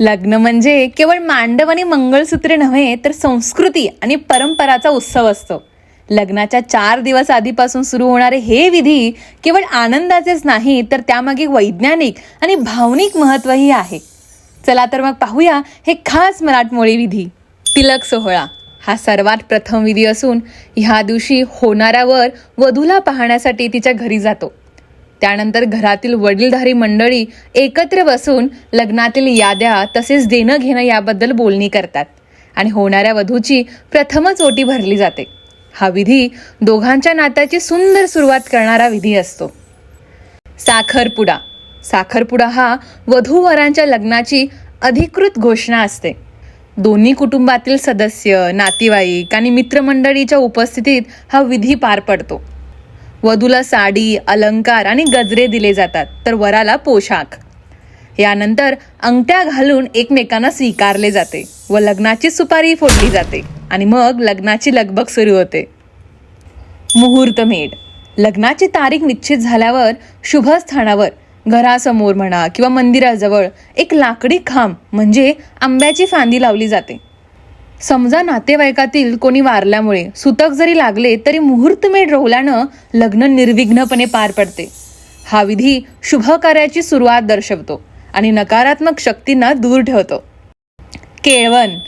लग्न म्हणजे केवळ मांडव आणि मंगळसूत्रे नव्हे तर संस्कृती आणि परंपराचा उत्सव असतो. लग्नाच्या चार दिवस आधीपासून सुरू होणारे हे विधी केवळ आनंदाचेच नाही तर त्यामागे वैज्ञानिक आणि भावनिक महत्त्वही आहे. चला तर मग पाहूया हे खास मराठमोळी विधी. तिलक सोहळा. हा सर्वात प्रथम विधी असून ह्या दिवशी होणाऱ्यावर वधूला पाहण्यासाठी तिच्या घरी जातो. त्यानंतर घरातील वडीलधारी मंडळी एकत्र बसून लग्नातील याद्या तसेच देणं घेणं याबद्दल बोलणी करतात आणि होणाऱ्या वधूची प्रथमच ओटी भरली जाते. हा विधी दोघांच्या नात्याची सुंदर सुरुवात करणारा विधी असतो. साखरपुडा. साखरपुडा हा वधूवरांच्या लग्नाची अधिकृत घोषणा असते. दोन्ही कुटुंबातील सदस्य नातेवाईक आणि मित्रमंडळीच्या उपस्थितीत हा विधी पार पडतो. वधूला साडी अलंकार आणि गजरे दिले जातात तर वराला पोशाख. यानंतर अंगठ्या घालून एकमेकांना स्वीकारले जाते व लग्नाची सुपारी फोडली जाते आणि मग लग्नाची लगबग सुरू होते. मुहूर्तमेढ लग्नाची तारीख निश्चित झाल्यावर शुभस्थानावर घरासमोर म्हणा किंवा मंदिराजवळ एक लाकडी खांब म्हणजे आंब्याची फांदी लावली जाते. समजा नातेवाईकातील कोणी वारल्यामुळे सुतक जरी लागले तरी मुहूर्तमेढ रोवल्यानं लग्न निर्विघ्नपणे पार पडते. हा विधी शुभ कार्याची सुरुवात दर्शवतो आणि नकारात्मक शक्तींना दूर ठेवतो. केळवण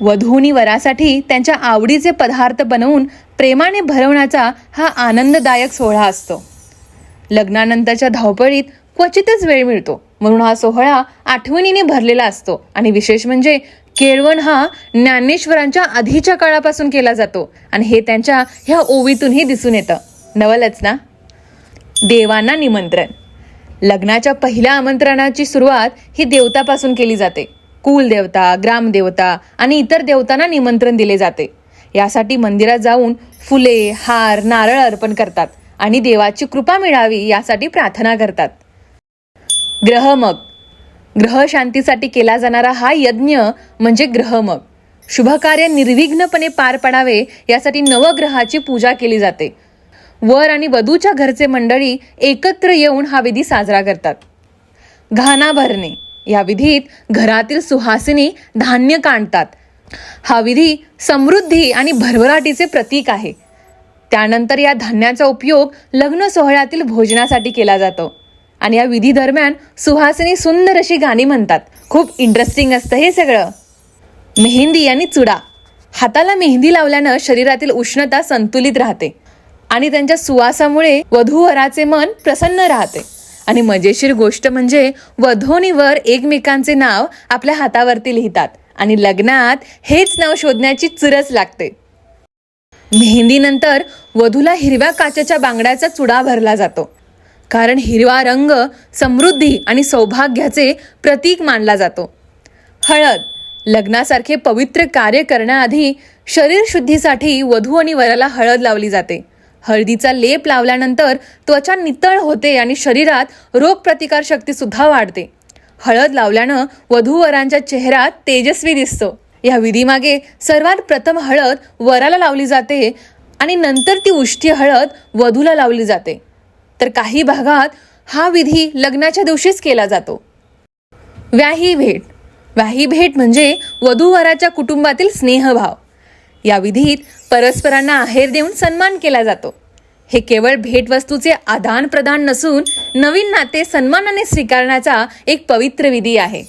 वधूनी वरासाठी त्यांच्या आवडीचे पदार्थ बनवून प्रेमाने भरवण्याचा हा आनंददायक सोहळा असतो. लग्नानंतरच्या धावपळीत क्वचितच वेळ मिळतो म्हणून हा सोहळा आठवणीने भरलेला असतो आणि विशेष म्हणजे केळवण हा ज्ञानेश्वरांच्या आधीच्या काळापासून केला जातो आणि हे त्यांच्या ह्या ओवीतूनही दिसून येतं. नवलच ना? देवांना निमंत्रण. लग्नाच्या पहिल्या आमंत्रणाची सुरुवात ही देवतापासून केली जाते. कुलदेवता ग्रामदेवता आणि इतर देवतांना निमंत्रण दिले जाते. यासाठी मंदिरात जाऊन फुले हार नारळ अर्पण करतात आणि देवाची कृपा मिळावी यासाठी प्रार्थना करतात. ग्रहमग ग्रह शांतीसाठी केला जाणारा हा यज्ञ म्हणजे ग्रहमग. शुभकार्य निर्विघ्नपणे पार पडावे यासाठी नवग्रहाची पूजा केली जाते. वर आणि वधूच्या घरचे मंडळी एकत्र येऊन हा विधी साजरा करतात. घाना भरणे. या विधीत घरातील सुहासिनी धान्य काढतात हा विधी समृद्धी आणि भरभराटीचे प्रतीक आहे. त्यानंतर या धान्याचा उपयोग लग्न सोहळ्यातील भोजनासाठी केला जातो. आणि या विधी दरम्यान सुहासिनी सुंदर अशी गाणी म्हणतात. खूप इंटरेस्टिंग असतं हे सगळं. मेहंदी आणि चुडा. हाताला मेहंदी लावल्यानं शरीरातील उष्णता संतुलित राहते आणि त्यांच्या सुवासामुळे वधूवराचे मन प्रसन्न राहते. आणि मजेशीर गोष्ट म्हणजे वधोनीवर एकमेकांचे नाव आपल्या हातावरती लिहितात आणि लग्नात हेच नाव शोधण्याची चुरस लागते. मेहंदीनंतर वधूला हिरव्या काचेच्या बांगड्याचा चुडा भरला जातो. कारण हिरवा रंग समृद्धी आणि सौभाग्याचे प्रतीक मानला जातो. हळद लग्नासारखे पवित्र कार्य करण्याआधी शरीर शुद्धीसाठी वधू आणि वराला हळद लावली जाते. हळदीचा लेप लावल्यानंतर त्वचा नितळ होते आणि शरीरात रोगप्रतिकार सुद्धा वाढते. हळद लावल्यानं वधूवरांच्या चेहरा तेजस्वी दिसतो. या विधीमागे सर्वात प्रथम हळद वराला लावली जाते आणि नंतर ती उष्टी हळद वधूला लावली जाते. तर काही भागात हा विधी लग्नाच्या दिवशीच केला जातो. व्याही भेट. व्याही भेट म्हणजे वधूवराच्या कुटुंबातील स्नेहभाव. या विधीत परस्परांना आहेर देऊन सन्मान केला जातो. हे केवळ भेटवस्तूचे आदान प्रदान नसून नवीन नाते सन्मानाने स्वीकारण्याचा एक पवित्र विधी आहे.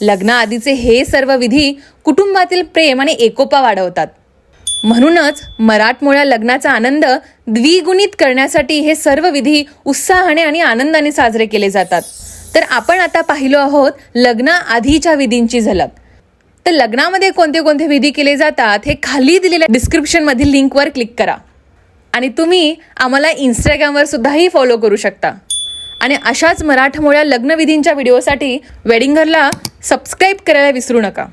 लग्नाआधीचे हे सर्व विधी कुटुंबातील प्रेम आणि एकोपा वाढवतात. म्हणूनच मराठमोळ्या लग्नाचा आनंद द्विगुणित करण्यासाठी हे सर्व विधी उत्साहाने आणि आनंदाने साजरे केले जातात. तर आपण आता पाहिलो आहोत लग्नाआधीच्या विधींची झलक. तर लग्नामध्ये कोणते कोणते विधी केले जातात हे खाली दिलेल्या डिस्क्रिप्शनमधील लिंकवर क्लिक करा. आणि तुम्ही आम्हाला इन्स्टाग्रामवर सुद्धाही फॉलो करू शकता. आणि अशाच मराठमोळ्या लग्नविधींच्या व्हिडिओसाठी वेडिंगरला सबस्क्राईब करायला विसरू नका.